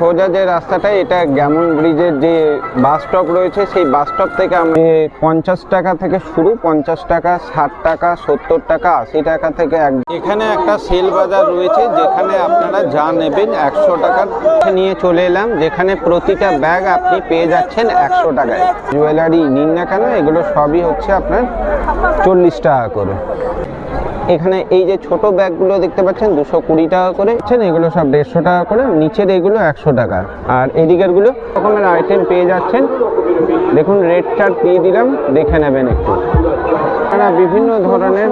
সোজা যে রাস্তাটা, এটা গ্যামন ব্রিজের যে বাস স্টপ রয়েছে, সেই বাস স্টপ থেকে আমি পঞ্চাশ টাকা থেকে শুরু, পঞ্চাশ টাকা, ষাট টাকা, সত্তর টাকা, আশি টাকা থেকে এক এখানে একটা সেল বাজার রয়েছে, যেখানে আপনারা যা নেবেন একশো টাকার নিয়ে চলে এলাম, যেখানে প্রতিটা ব্যাগ আপনি পেয়ে যাচ্ছেন একশো টাকায়। জুয়েলারি নিন না কেন, এগুলো সবই হচ্ছে আপনার চল্লিশ টাকা করে। এখানে এই যে ছোট ব্যাগগুলো দেখতে পাচ্ছেন দুশো কুড়ি টাকা করে। পাচ্ছেন এগুলো সব দেড়শো টাকা করে নিচের এগুলো একশো টাকা। আর এদিকেরগুলো রকমের আইটেম পেয়ে যাচ্ছেন। দেখুন রেড চার্ট দিয়ে দিলাম দেখে নেবেন একটু। আপনারা বিভিন্ন ধরনের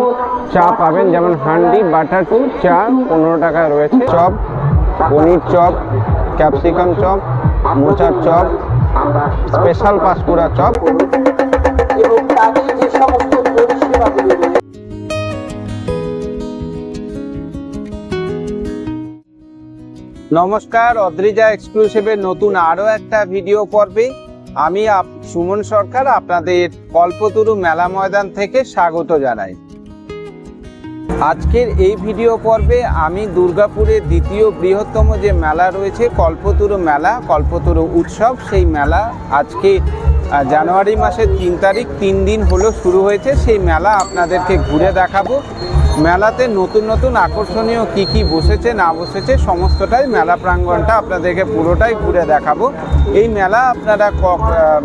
চা পাবেন যেমন হান্ডি বাটার টু চা পনেরো টাকা রয়েছে। চপ পনির চপ ক্যাপসিকাম চপ মোচার চপ স্পেশাল পাঁশকুড়া চপ। এবং তাদের যে সমস্ত পরিষেবাগুলি নমস্কার, অদ্রিজা এক্সক্লুসিভের নতুন আরও একটা ভিডিও পর্বে। আমি সুমন সরকার, আপনাদের কল্পতরু মেলা ময়দান থেকে স্বাগত জানাই। আজকের এই ভিডিও পর্বে আমি দুর্গাপুরের দ্বিতীয় বৃহত্তম যে মেলা রয়েছে, কল্পতরু মেলা, কল্পতরু উৎসব, সেই মেলা আজকে জানুয়ারি মাসের তিন তারিখ, তিন দিন হলো শুরু হয়েছে। সেই মেলা আপনাদেরকে ঘুরে দেখাবো। মেলাতে নতুন নতুন আকর্ষণীয় কি কি বসেছে, না বসেছে, সমস্তটাই মেলা প্রাঙ্গণটা আপনাদেরকে পুরোটাই ঘুরে দেখাবো। এই মেলা আপনারা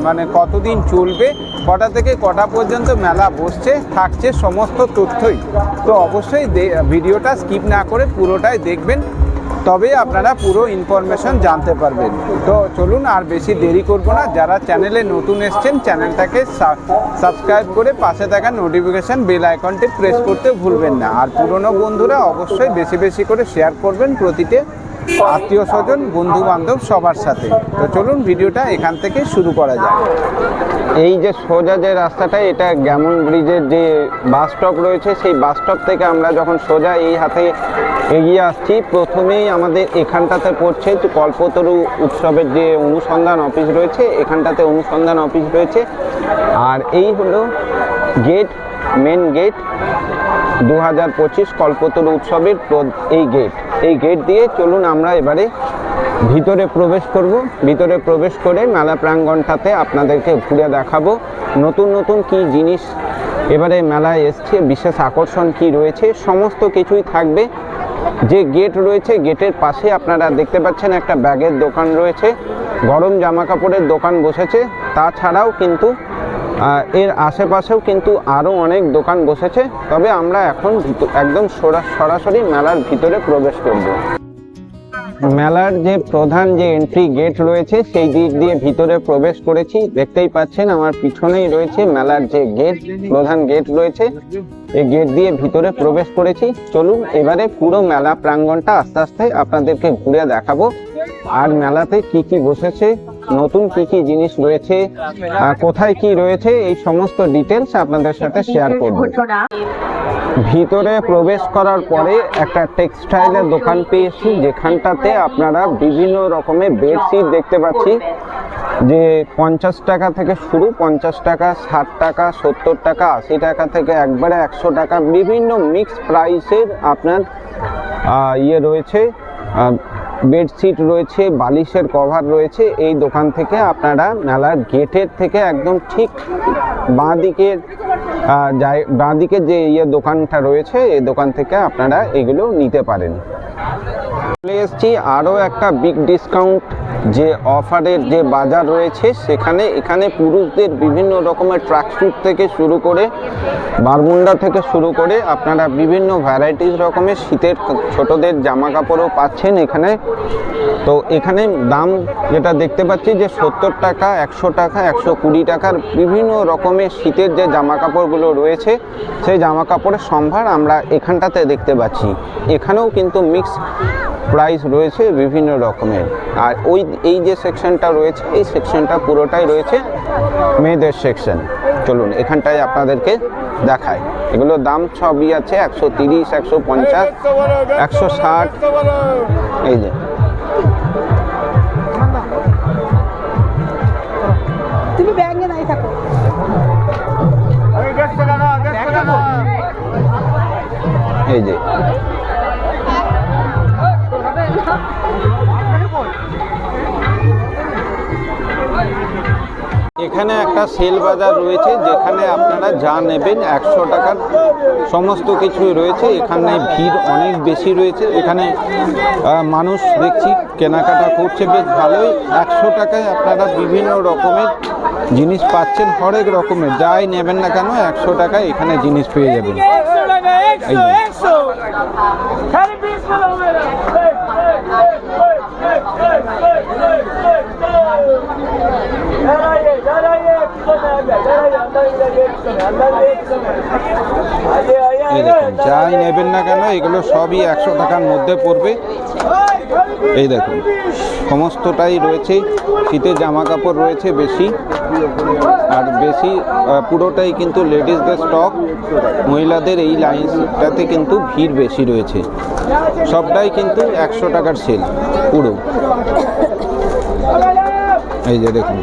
মানে কতদিন চলবে, কটা থেকে কটা পর্যন্ত মেলা বসছে, থাকছে, সমস্ত তথ্যই। তো অবশ্যই ভিডিওটা স্কিপ না করে পুরোটাই দেখবেন। তবে আপনারা পুরো ইনফরমেশন জানতে পারবেন। তো চলুন আর বেশি দেরি করব না। যারা চ্যানেলে নতুন এসছেন চ্যানেলটাকে সাবস্ক্রাইব করে পাশে থাকা নোটিফিকেশান বেল আইকনটি প্রেস করতে ভুলবেন না। আর পুরনো বন্ধুরা অবশ্যই বেশি বেশি করে শেয়ার করবেন প্রতিটি আত্মীয় স্বজন বন্ধু বান্ধব সবার সাথে। তো চলুন ভিডিওটা এখান থেকে শুরু করা যায় এই যে সোজা যে রাস্তাটা, এটা গ্যামন ব্রিজের যে বাস স্টপ রয়েছে, সেই বাস স্টপ থেকে আমরা যখন সোজা এই হাতে এগিয়ে আসছি, প্রথমেই আমাদের এখানটাতে পড়ছে কল্পতরু উৎসবের যে অনুসন্ধান অফিস রয়েছে, এখানটাতে অনুসন্ধান অফিস রয়েছে। আর এই হলো গেট, মেন গেট দু হাজার পঁচিশ কল্পতরু উৎসবের এই গেট। এই গেট দিয়ে চলুন আমরা এবারে ভিতরে প্রবেশ করব। ভিতরে প্রবেশ করে মেলা প্রাঙ্গণটাতে আপনাদেরকে ঘুরে দেখাবো। নতুন নতুন কি জিনিস এবারে মেলায় এসছে, বিশেষ আকর্ষণ কি রয়েছে, সমস্ত কিছুই থাকবে। যে গেট রয়েছে গেটের পাশে আপনারা দেখতে পাচ্ছেন একটা ব্যাগের দোকান রয়েছে। গরম জামা কাপড়ের দোকান বসেছে। তাছাড়াও কিন্তু এর আশেপাশেও কিন্তু আরও অনেক দোকান বসেছে। তবে আমরা এখন একদম সরা- সরাসরি মেলার ভিতরে প্রবেশ করব। মেলার যে প্রধান যে এন্ট্রি গেট রয়েছে সেই দিক দিয়ে ভিতরে প্রবেশ করেছি। দেখতেই পাচ্ছেন আমার পিছনেই রয়েছে মেলার যে গেট প্রধান গেট রয়েছে। এই গেট দিয়ে ভিতরে প্রবেশ করেছি। চলুন এবারে পুরো মেলা প্রাঙ্গণটা আস্তে আস্তে আপনাদেরকে ঘুরে দেখাবো। আর মেলাতে কি কি বসেছে নতুন কি কি জিনিস রয়েছে আহ, কোথায় কি রয়েছে এই সমস্ত ডিটেলস আপনাদের সাথে শেয়ার করব। ভিতরে প্রবেশ করার পরে একটা টেক্সটাইলের দোকান পেয়েছি। যেখানটাতে আপনারা বিভিন্ন রকমের বেডশিট দেখতে পাচ্ছি। যে পঞ্চাশ টাকা থেকে শুরু, পঞ্চাশ টাকা, ষাট টাকা, সত্তর টাকা, আশি টাকা থেকে একবারে একশো টাকা। বিভিন্ন মিক্স প্রাইসের আপনার ইয়ে রয়েছে বেডশিট রয়েছে, বালিশের কভার রয়েছে। এই দোকান থেকে আপনারা মেলার গেটের থেকে একদম ঠিক বাঁ দিকের বাঁ দিকে যে ইয়ে দোকানটা রয়েছে এই দোকান থেকে আপনারা এগুলো নিতে পারেন। চলে এসছি আরও একটা বিগ ডিসকাউন্ট যে অফারের যে বাজার রয়েছে, সেখানে এখানে পুরুষদের বিভিন্ন রকমের ট্রাক ট্র্যাকস্যুট থেকে শুরু করে বারমুন্ডা থেকে শুরু করে আপনারা বিভিন্ন ভ্যারাইটিস রকমের শীতের ছোটদের জামা কাপড়ও পাচ্ছেন এখানে। তো এখানে দাম যেটা দেখতে পাচ্ছি যে সত্তর টাকা, একশো টাকা, একশো কুড়ি টাকার বিভিন্ন রকমের শীতের যে জামা কাপড়গুলো রয়েছে, সেই জামা কাপড়ের সম্ভার আমরা এখানটাতে দেখতে পাচ্ছি। এখানেও কিন্তু মিক্স প্রাইস রয়েছে বিভিন্ন রকমের। আর ওই এই যে সেকশনটা রয়েছে এই সেকশনটা পুরোটাই রয়েছে মেয়েদের সেকশন চলুন এখানটায় আপনাদেরকে দেখায় এগুলোর দাম সবই আছে একশো তিরিশ একশো পঞ্চাশ একশো ষাট। এই যে। তুমি ব্যাঙ্গে নাই থাকো। এই যে। এখানে একটা সেল বাজার রয়েছে যেখানে আপনারা যা নেবেন একশো টাকার সমস্ত কিছুই রয়েছে এখানে ভিড় অনেক বেশি রয়েছে এখানে মানুষ দেখছি কেনাকাটা করছে বেশ ভালোই একশো টাকায় আপনারা বিভিন্ন রকমের জিনিস পাচ্ছেন হরেক রকমের যাই নেবেন না কেন একশো টাকায় এখানে জিনিস পেয়ে যাবেন এই। এই দেখুন, যাই নেবেন না কেন, এগুলো সবই একশো টাকার মধ্যে পড়বে। এই দেখুন, সমস্তটাই রয়েছে, শীতের জামা কাপড় রয়েছে বেশি। আর বেশি পুরোটাই কিন্তু লেডিসদের স্টক, মহিলাদের এই লাইনটাতে কিন্তু ভিড় বেশি রয়েছে। সবটাই কিন্তু একশো টাকার সেল, পুরো। এই যে দেখুন।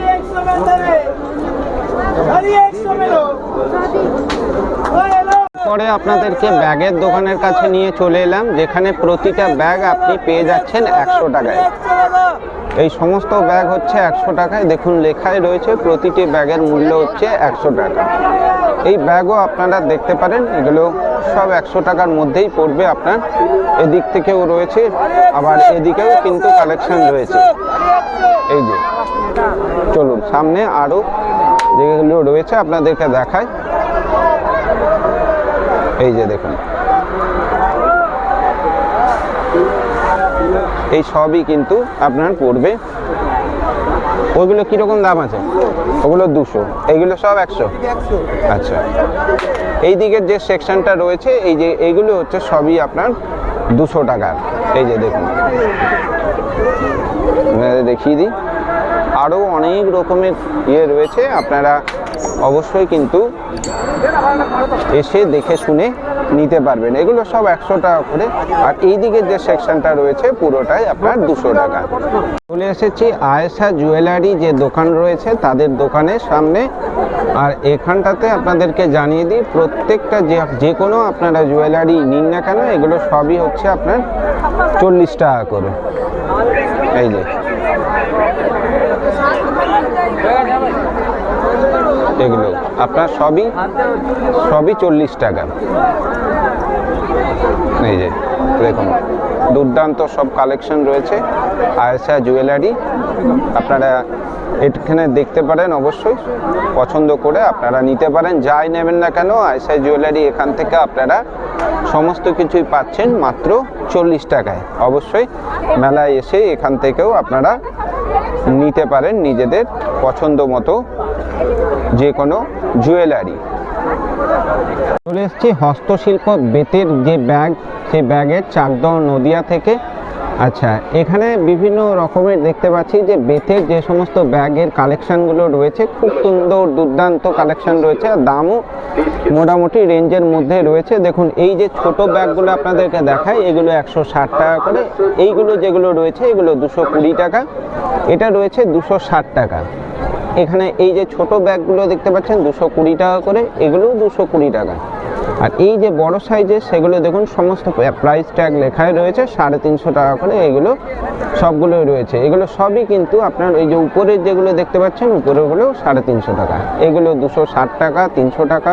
পরে আপনাদেরকে ব্যাগের দোকানের কাছে নিয়ে চলে এলাম, যেখানে প্রতিটা ব্যাগ আপনি পেয়ে যাচ্ছেন একশো টাকায়। এই সমস্ত ব্যাগ হচ্ছে একশো টাকায়। দেখুন, লেখাই রয়েছে, প্রতিটি ব্যাগের মূল্য হচ্ছে একশো টাকা। এই ব্যাগও আপনারা দেখতে পারেন, এগুলো সব একশো টাকার মধ্যেই পড়বে আপনার। এদিক থেকেও রয়েছে, আবার এদিকেও কিন্তু কালেকশন রয়েছে। এই যে, চলুন, সামনে আরও যেগুলো রয়েছে আপনাদেরকে দেখায় এই যে দেখুন। এই সবই কিন্তু আপনার পড়বে। ওইগুলো কীরকম দাম আছে? ওগুলো দুশো। এইগুলো সব একশো? আচ্ছা। এই দিকের যে সেকশনটা রয়েছে, এই যে এইগুলো হচ্ছে সবই আপনার দুশো টাকার। এই যে দেখুন। দেখিয়ে দিই। আরও অনেক রকমের ইয়ে রয়েছে, আপনারা অবশ্যই কিন্তু এসে দেখে শুনে নিতে পারবেন। এগুলো সব একশো টাকা করে, আর এই দিকের যে সেকশনটা রয়েছে পুরোটাই আপনার দুশো টাকা। চলে এসেছি আয়েশা জুয়েলারি যে দোকান রয়েছে, তাদের দোকানের সামনে। আর এখানটাতে আপনাদেরকে জানিয়ে দিই, প্রত্যেকটা যে যে কোনো আপনারা জুয়েলারি নিন না কেন, এগুলো সবই হচ্ছে আপনার চল্লিশ টাকা করে। এই যে। এগুলো, আপনার সবই সবই চল্লিশ টাকা। এই যে, দেখুন, দুর্দান্ত সব কালেকশন রয়েছে, আয়েশা জুয়েলারি আপনারা এখানে দেখতে পারেন অবশ্যই, পছন্দ করে আপনারা নিতে পারেন, যাই নেবেন না কেন, আয়েশা জুয়েলারি এখান থেকে আপনারা সমস্ত কিছুই পাচ্ছেন মাত্র চল্লিশ টাকায়। অবশ্যই মেলায় এসে এখান থেকেও আপনারা নিতে পারেন নিজেদের পছন্দ মতো যে কোনো জুয়েলারি। চলে এসেছি হস্তশিল্প বেতের যে ব্যাগ, সেই ব্যাগের চাকদহ নদিয়া থেকে। আচ্ছা এখানে বিভিন্ন রকমের দেখতে পাচ্ছি যে বেতের যে সমস্ত ব্যাগের কালেকশানগুলো রয়েছে, খুব সুন্দর দুর্দান্ত কালেকশান রয়েছে আর দামও মোটামুটি রেঞ্জের মধ্যে রয়েছে। দেখুন, এই যে ছোট ব্যাগগুলো আপনাদেরকে দেখায় এগুলো একশো ষাট টাকা করে। এইগুলো যেগুলো রয়েছে, এগুলো দুশো কুড়ি টাকা। এটা রয়েছে দুশো ষাট টাকা। এখানে এই যে ছোট ব্যাগগুলো দেখতে পাচ্ছেন, দুশো কুড়ি টাকা করে, এগুলোও দুশো কুড়ি টাকা। আর এই যে বড় সাইজের, সেগুলো দেখুন, সমস্ত প্রাইস ট্যাগ লেখায় রয়েছে, সাড়ে তিনশো টাকা করে এগুলো সবগুলোই রয়েছে। এগুলো সবই কিন্তু আপনার এই যে উপরের যেগুলো দেখতে পাচ্ছেন, উপরেরগুলো সাড়ে তিনশো টাকা। এগুলো দুশো ষাট টাকা, তিনশো টাকা,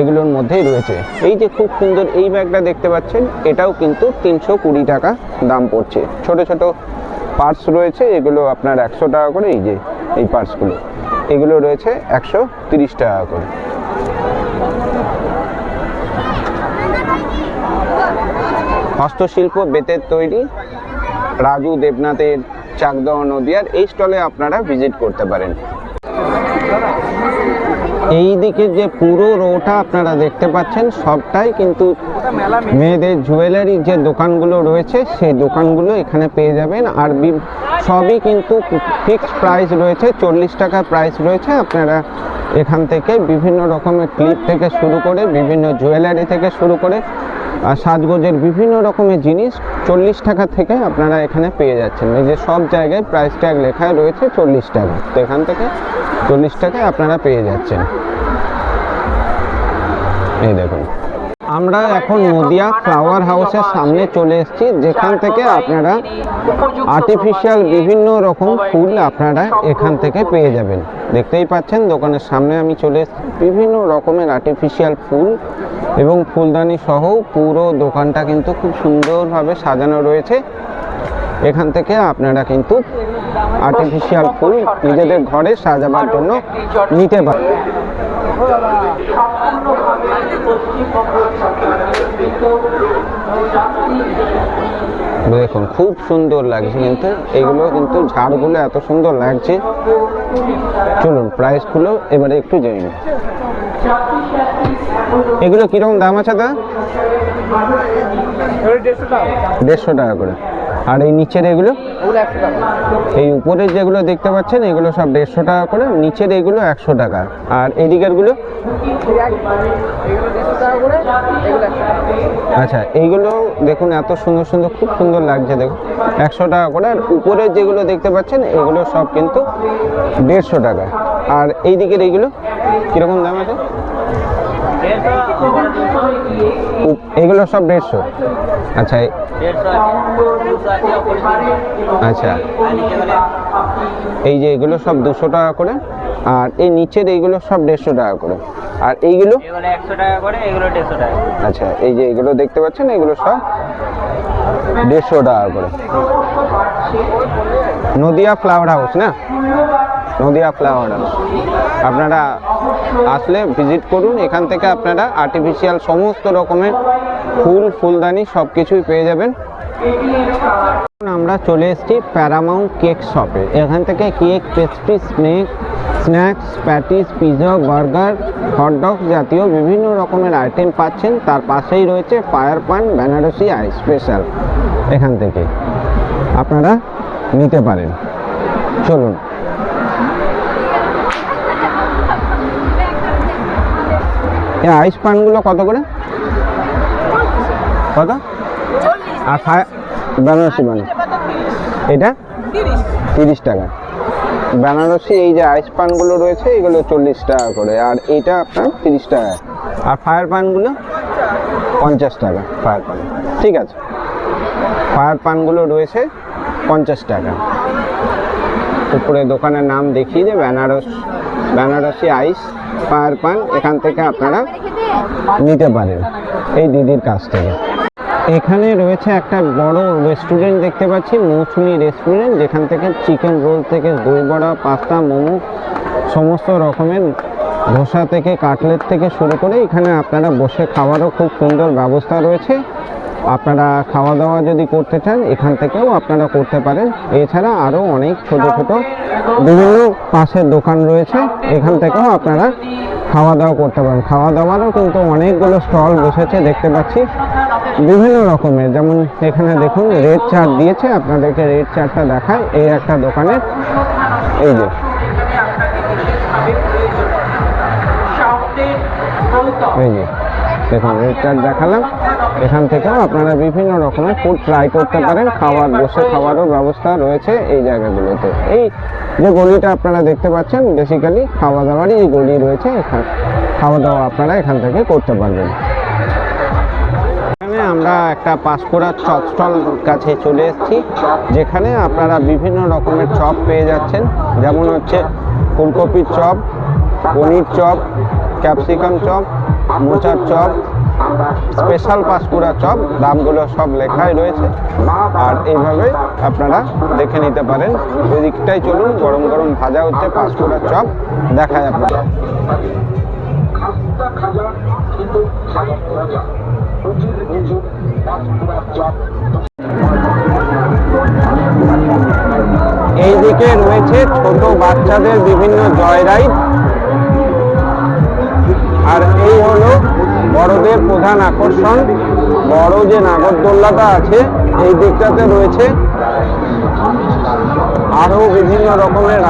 এগুলোর মধ্যেই রয়েছে। এই যে খুব সুন্দর এই ব্যাগটা দেখতে পাচ্ছেন, এটাও কিন্তু তিনশো কুড়ি টাকা দাম পড়ছে। ছোট ছোট পার্টস রয়েছে, এগুলো আপনার একশো টাকা করে, এই যে এই পার্টসগুলো। এগুলো রয়েছে একশো তিরিশ টাকা করে। হস্তশিল্প, বেতের তৈরি, রাজু দেবনাথের চাকদহ নদিয়ার এই স্টলে আপনারা ভিজিট করতে পারেন। এই দিকে যে পুরো রোটা আপনারা দেখতে পাচ্ছেন, সবটাই কিন্তু মেয়েদের জুয়েলারি যে দোকানগুলো রয়েছে, সেই দোকানগুলো এখানে পেয়ে যাবেন। আর সবই কিন্তু ফিক্সড প্রাইস রয়েছে, চল্লিশ টাকা প্রাইস রয়েছে। আপনারা এখান থেকে বিভিন্ন রকমের ক্লিপ থেকে শুরু করে, বিভিন্ন জুয়েলারি থেকে শুরু করে সাজগোজের বিভিন্ন রকমের জিনিস চল্লিশ টাকা থেকে আপনারা এখানে পেয়ে যাচ্ছেন। এই যে সব জায়গায় প্রাইস ট্যাগ লেখা রয়েছে চল্লিশ টাকা। তো এখান থেকে চল্লিশ টাকায় আপনারা পেয়ে যাচ্ছেন। এই দেখুন। আমরা এখন নদিয়া ফ্লাওয়ার হাউসের সামনে চলে এসেছি। যেখান থেকে আপনারা আর্টিফিশিয়াল বিভিন্ন রকম ফুল আপনারা এখান থেকে পেয়ে যাবেন। দেখতেই পাচ্ছেন, দোকানের সামনে আমি চলে এসেছি। বিভিন্ন রকমের আর্টিফিশিয়াল ফুল এবং ফুলদানি সহ পুরো দোকানটা কিন্তু খুব সুন্দরভাবে সাজানো রয়েছে। এখান থেকে আপনারা কিন্তু আর্টিফিশিয়াল ফুল নিজেদের ঘরে সাজাবার জন্য নিতে পারেন দেখুন, খুব সুন্দর লাগছে কিন্তু। এগুলো কিন্তু ঝাড়গুলো এত সুন্দর লাগছে। চলুন প্রাইসগুলো এবারে একটু জেনে। এগুলো কীরকম দাম আছে দা দেড়শো টাকা করে। আর এই নিচের এগুলো? এই উপরের যেগুলো দেখতে পাচ্ছেন, এগুলো সব দেড়শো টাকা করে, নিচের এগুলো একশো টাকা। আর এদিকেরগুলো? আচ্ছা এইগুলো দেখুন, এত সুন্দর সুন্দর, খুব সুন্দর লাগছে দেখুন। একশো টাকা করে, আর উপরের যেগুলো দেখতে পাচ্ছেন, এগুলো সব কিন্তু দেড়শো টাকা। আর এই দিকের এইগুলো, কীরকম দাম আছে? এগুলো সব দেড়শো। আচ্ছা আচ্ছা। এই যে এগুলো সব দুশো টাকা করে আর এই নিচের এইগুলো সব দেড়শো টাকা করে। আর এইগুলো? একশো টাকা করে এগুলো দেড়শো টাকা আচ্ছা এই যে এগুলো দেখতে পাচ্ছেন এগুলো সব দেড়শো টাকা করে। নদিয়া ফ্লাওয়ার হাউস না? নদিয়া ফ্লাওয়ার হাউস আপনারা আসলে ভিজিট করুন। এখান থেকে আপনারা আর্টিফিশিয়াল সমস্ত রকমের ফুল, ফুলদানি সব কিছুই পেয়ে যাবেন। আমরা চলে এসেছি প্যারামাউন্ট কেক শপে এখান থেকে cake pastry snack snacks patties pizza burger hot dog জাতীয় বিভিন্ন রকমের আইটেম পাচ্ছেন। তার পাশেই রয়েছে ফায়ার পান বেনারসি আই স্পেশাল এখান থেকে আপনারা নিতে পারেন। চলুন। এই আইস পানগুলো কত করে? কত? আর ফায়ার বেনারসি পান এটা তিরিশ। টাকা। বেনারসি এই যে আইস পানগুলো রয়েছে এগুলো চল্লিশ টাকা করে। আর এটা আপনার তিরিশ টাকা। আর ফায়ার পানগুলো পঞ্চাশ টাকা ফায়ার পান ঠিক আছে। ফায়ার পানগুলো রয়েছে পঞ্চাশ টাকা। উপরে দোকানের নাম দেখিয়ে যে বেনারস বেনারসি আইস ফায়ার পান এখান থেকে আপনারা নিতে পারেন এই দিদির কাছ থেকে। এখানে রয়েছে একটা বড় রেস্টুরেন্ট দেখতে পাচ্ছি, মৌসুমি রেস্টুরেন্ট যেখান থেকে চিকেন রোল থেকে দই বড়া পাস্তা মোমো, সমস্ত রকমের ধোসা থেকে, কাটলেট থেকে শুরু করে এখানে আপনারা বসে খাওয়ারও খুব সুন্দর ব্যবস্থা রয়েছে। আপনারা খাওয়া দাওয়া যদি করতে চান, এখান থেকেও আপনারা করতে পারেন। এছাড়া আরও অনেক ছোট ছোট বিভিন্ন পাশের দোকান রয়েছে, এখান থেকেও আপনারা খাওয়া দাওয়া করতে পারেন। খাওয়া দাওয়ারও কিন্তু অনেকগুলো স্টল বসেছে, দেখতে পাচ্ছি। বিভিন্ন রকমের, যেমন এখানে দেখুন, রেড চাট দিয়েছে, আপনাদেরকে রেড চাটটা দেখায় এই একটা দোকানের। এই যে। এই যে, দেখুন, রেড চাট দেখালাম। এখান থেকেও আপনারা বিভিন্ন রকমের ফুড ট্রাই করতে পারেন, খাওয়ার, বসে খাওয়ারও ব্যবস্থা রয়েছে এই জায়গাগুলোতে। এই যে গলিটা আপনারা দেখতে পাচ্ছেন বেসিক্যালি খাওয়া দাওয়ারই এই গলি রয়েছে, এখানে খাওয়া দাওয়া আপনারা এখান থেকে করতে পারবেন। এখানে আমরা একটা পাঁশকুড়া চপ স্টল কাছে চলে এসেছি, যেখানে আপনারা বিভিন্ন রকমের চপ পেয়ে যাচ্ছেন। যেমন হচ্ছে ফুলকপির চপ, পনির চপ, ক্যাপসিকাম চপ, মোচার চপ স্পেশাল পাঁশকুড়া চপ দামগুলো সব লেখাই রয়েছে। আর এইভাবে আপনারা দেখে নিতে পারেন। ওই দিকটাই চলুন, গরম গরম ভাজা হচ্ছে পাঁশকুড়া চপ দেখায় আপনারা এইদিকে রয়েছে ছোট বাচ্চাদের বিভিন্ন জয় রাইড আর এই হলো বড়দের প্রধান আকর্ষণ, বড় যে নাগরদোল্লাটা আছে, এই দিকটাতে রয়েছে। আরও বিভিন্ন রকমের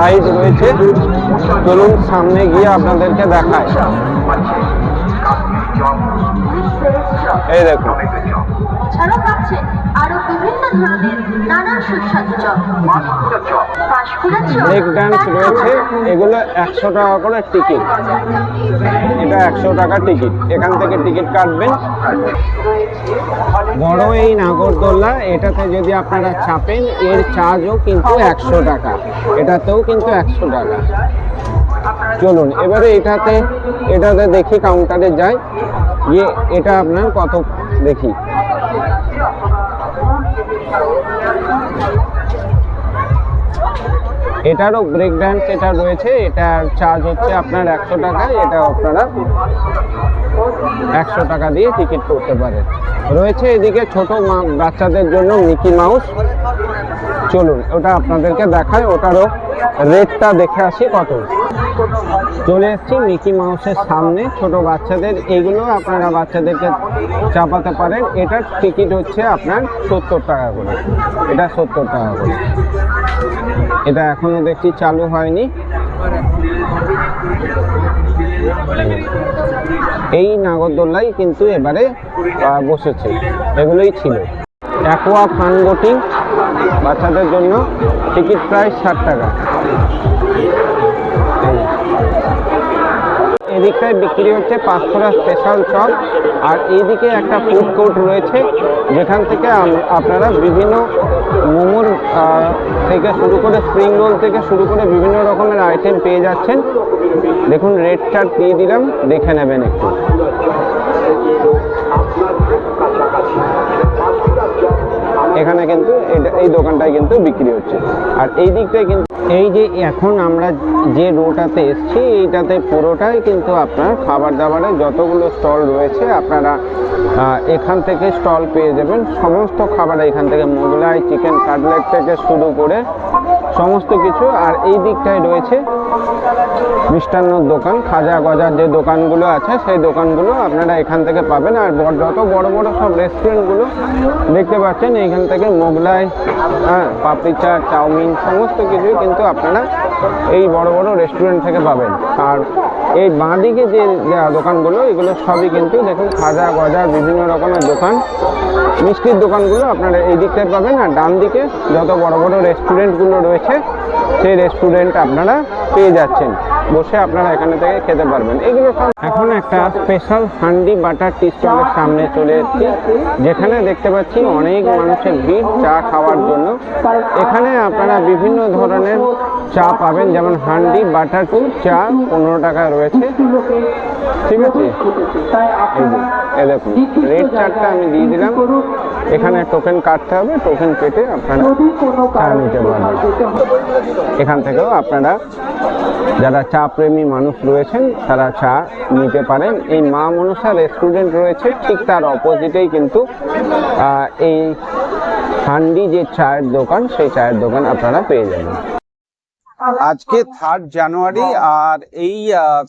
রাইড রয়েছে। চলুন সামনে গিয়ে আপনাদেরকে দেখায় এই দেখুন। ধরনের নানা সুস্বাদু chop. Panskura chop break dance রয়েছে এগুলো একশো টাকা করে টিকিট এটা একশো টাকা টিকিট এখান থেকে টিকিট কাটবেন। বড় এই নাগরদোল্লা এটাতে যদি আপনারা চাপেন এর চার্জও কিন্তু একশো টাকা। এটাতেও কিন্তু একশো টাকা। চলুন এবারে এটাতে এটাতে দেখি কাউন্টারে যাই গিয়ে এটা আপনার কত দেখি। এটারও ব্রেক ডান্স এটা রয়েছে, এটার চার্জ হচ্ছে আপনার একশো টাকা এটা আপনারা একশো টাকা দিয়ে টিকিট করতে পারেন। রয়েছে এদিকে ছোট বাচ্চাদের জন্য মিকি মাউস চলুন, ওটা আপনাদেরকে দেখায় ওটারও রেটটা দেখে আসি কত। চলে এসেছি মিকি মাউসের সামনে, ছোট বাচ্চাদের, এগুলো আপনারা বাচ্চাদেরকে চাপাতে পারেন। এটার টিকিট হচ্ছে আপনার সত্তর টাকা করে, এটা সত্তর টাকা করে। এটা এখনও দেখছি চালু হয়নি। এই নাগরদোল্লাই কিন্তু এবারে বসেছে। এগুলোই ছিল। অ্যাকোয়া ফান বোটিং বাচ্চাদের জন্য টিকিট প্রায় ষাট টাকা। এদিকটায় বিক্রি হচ্ছে পাঁচফোড়া স্পেশাল চপ আর এইদিকে একটা ফুড কোর্ট রয়েছে, যেখান থেকে আপনারা বিভিন্ন মোমোর থেকে শুরু করে স্প্রিং রোল থেকে শুরু করে বিভিন্ন রকমের আইটেম পেয়ে যাচ্ছেন। দেখুন রেড চার্ট দিয়ে দিলাম, দেখে নেবেন একটু। এখানে কিন্তু এই দোকানটায় কিন্তু বিক্রি হচ্ছে। আর এই দিকটায় কিন্তু এই যে এখন আমরা যে রোটাতে এসছি, এইটাতে পুরোটাই কিন্তু আপনার খাবার দাবারের যতগুলো স্টল রয়েছে, আপনারা এখান থেকে স্টল পেয়ে যাবেন। সমস্ত খাবার এখান থেকে মোগলাই, চিকেন কাটলেট থেকে শুরু করে সমস্ত কিছু। আর এই দিকটায় রয়েছে মিষ্টান্নর দোকান খাজা গজার যে দোকানগুলো আছে, সেই দোকানগুলো আপনারা এখান থেকে পাবেন। আর বড়- যত বড় বড় সব রেস্টুরেন্টগুলো দেখতে পাচ্ছেন। এইখান থেকে মোগলাই হ্যাঁ পাপড়ি চাট, চাউমিন, সমস্ত কিছুই কিন্তু আপনারা এই বড় বড় রেস্টুরেন্ট থেকে পাবেন। আর এই বাঁদিকে যে দোকানগুলো, এগুলো সবই কিন্তু দেখুন খাজা, গজা, বিভিন্ন রকমের দোকান। মিষ্টির দোকানগুলো আপনারা এই দিকটায় পাবেন। আর ডান দিকে যত বড় বড় রেস্টুরেন্টগুলো রয়েছে, সেই রেস্টুরেন্ট আপনারা পেয়ে যাচ্ছেন। বসে আপনারা এখানে থেকে খেতে পারবেন। এগুলো এখন একটা স্পেশাল হান্ডি বাটার টি স্টলের সামনে চলে এসেছি, যেখানে দেখতে পাচ্ছি অনেক মানুষের ভিড় চা খাওয়ার জন্য। এখানে আপনারা বিভিন্ন ধরনের চা পাবেন, যেমন হান্ডি, বাটার টি চা পনেরো টাকা রয়েছে। ঠিক আছে? দেখুন, রেড চারটা আমি দিয়ে দিলাম। এখানে টোকেন কাটতে হবে, টোকেন কেটে আপনারা চা নিতে পারবেন। এখান থেকেও আপনারা, যারা চা প্রেমী মানুষ রয়েছেন, তারা চা নিতে পারেন। এই মা মনসা রেস্টুরেন্ট রয়েছে, ঠিক তার অপোজিটেই কিন্তু এই হান্ডি যে চায়ের দোকান, সেই চায়ের দোকান আপনারা পেয়ে যাবেন। আজকে থার্ড জানুয়ারি আর এই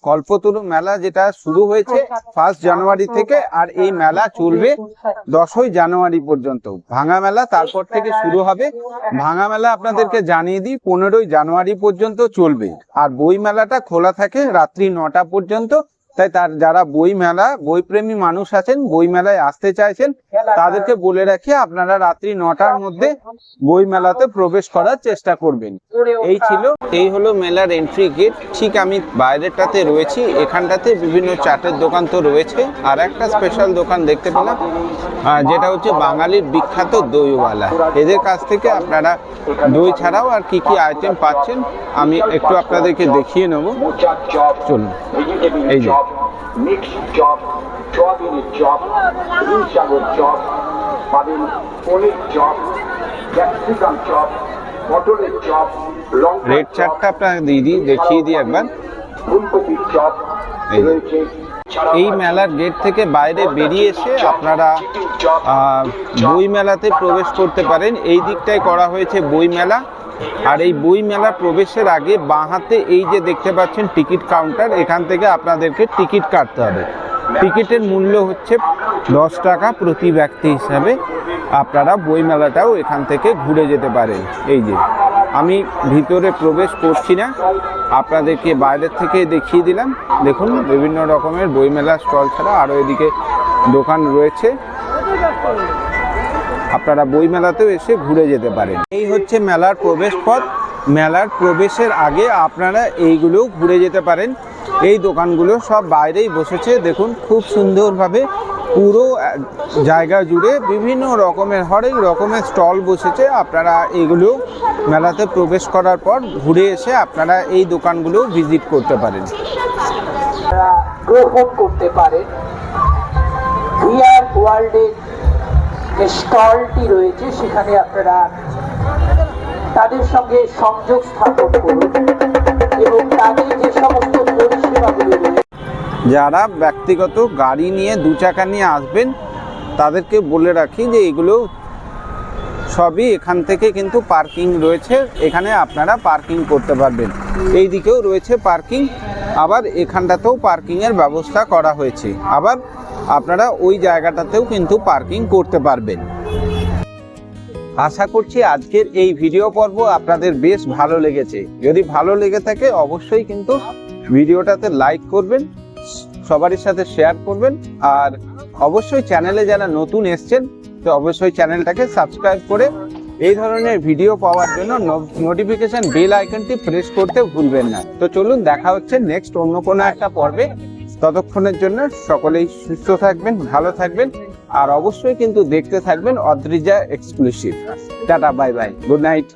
কল্পতরু মেলা যেটা শুরু হয়েছে ফার্স্ট জানুয়ারি থেকে আর এই মেলা চলবে দশই জানুয়ারি পর্যন্ত। ভাঙা মেলা তারপর থেকে শুরু হবে। ভাঙা মেলা আপনাদেরকে জানিয়ে দিই, পনেরোই জানুয়ারি পর্যন্ত চলবে। আর বই মেলাটা খোলা থাকে রাত্রি নটা পর্যন্ত। তাই তার যারা বই মেলা বই প্রেমী মানুষ আছেন বই মেলায় আসতে চাইছেন তাদেরকে বলে রাখি আপনারা রাত্রি নটার মধ্যে বই মেলাতে প্রবেশ করার চেষ্টা করবেন। এই ছিল এই হলো মেলার এন্ট্রি গেট ঠিক আমি বাইরেটাতে রয়েছি এখানটাতে বিভিন্ন চাটের দোকান তো রয়েছে। আর একটা স্পেশাল দোকান দেখতে পেলাম যেটা হচ্ছে বাঙালির বিখ্যাত দইওয়ালা। এদের কাছ থেকে আপনারা দই ছাড়াও আর কি কি আইটেম পাচ্ছেন আমি একটু আপনাদেরকে দেখিয়ে নেব। চলুন এই যে। চপ মিক্স চপ সয়াবিনের চপ গ্রিন সাগর চপ পাবেন পনির চপ ক্যাপসিকাম চপ পটলের চপ রেড চাটটা আপনাকে দিয়ে দিই দেখিয়ে দিই একবার। ফুলকপির চপ। রয়েছে এই মেলার গেট থেকে বাইরে বেরিয়ে এসে আপনারা বই মেলাতে প্রবেশ করতে পারেন। এই দিকটায় করা হয়েছে বই মেলা আর এই বই মেলা প্রবেশের আগে বাঁ হাতে এই যে দেখতে পাচ্ছেন টিকিট কাউন্টার, এখান থেকে আপনাদেরকে টিকিট কাটতে হবে। টিকিটের মূল্য হচ্ছে দশ টাকা প্রতি ব্যক্তি হিসাবে। আপনারা বই মেলাটাও এখান থেকে ঘুরে যেতে পারেন। এই যে, আমি ভিতরে প্রবেশ করছি না। আপনাদেরকে বাইরের থেকে দেখিয়ে দিলাম। দেখুন, বিভিন্ন রকমের বইমেলা স্টল ছাড়া আরও এদিকে দোকান রয়েছে। আপনারা বই মেলাতেও এসে ঘুরে যেতে পারেন। এই হচ্ছে মেলার প্রবেশ পথ মেলার প্রবেশের আগে আপনারা এইগুলোও ঘুরে যেতে পারেন। এই দোকানগুলো সব বাইরেই বসেছে। দেখুন, খুব সুন্দরভাবে পুরো জায়গা জুড়ে বিভিন্ন রকমের, হরেক রকমের স্টল বসেছে। আপনারা এগুলো মেলাতে প্রবেশ করার পর ঘুরে এসে আপনারা এই দোকানগুলো ভিজিট করতে পারেন। করতে পারেন যে স্টলটি রয়েছে, সেখানে আপনারা তাদের সঙ্গে সংযোগ স্থাপন করুন এবং তাদের যে সমস্ত পরিষেবাগুলি রয়েছে, যারা ব্যক্তিগত গাড়ি নিয়ে দু চাকা নিয়ে আসবেন, তাদেরকে বলে রাখি যে এগুলো সবই এখান থেকে কিন্তু পার্কিং রয়েছে। এখানে আপনারা পার্কিং করতে পারবেন। এই দিকেও রয়েছে পার্কিং, আবার এখানটাতেও পার্কিংয়ের ব্যবস্থা করা হয়েছে। আবার আপনারা ওই জায়গাটাতেও কিন্তু পার্কিং করতে পারবেন। আশা করছি আজকের এই ভিডিও পর্ব আপনাদের বেশ ভালো লেগেছে। যদি ভালো লেগে থাকে অবশ্যই কিন্তু ভিডিওটাতে লাইক করবেন, সবারই সাথে শেয়ার করবেন, আর অবশ্যই চ্যানেলে যারা নতুন এসছেন, তো অবশ্যই চ্যানেলটাকে সাবস্ক্রাইব করে এই ধরনের ভিডিও পাওয়ার জন্য নোটিফিকেশন বেল আইকনটি প্রেস করতে ভুলবেন না। তো চলুন দেখা হচ্ছে নেক্সট অন্য কোনো একটা পর্বে। ততক্ষণের জন্য সকলেই সুস্থ থাকবেন, ভালো থাকবেন, আর অবশ্যই কিন্তু দেখতে থাকবেন Adrija exclusive tata bye bye good night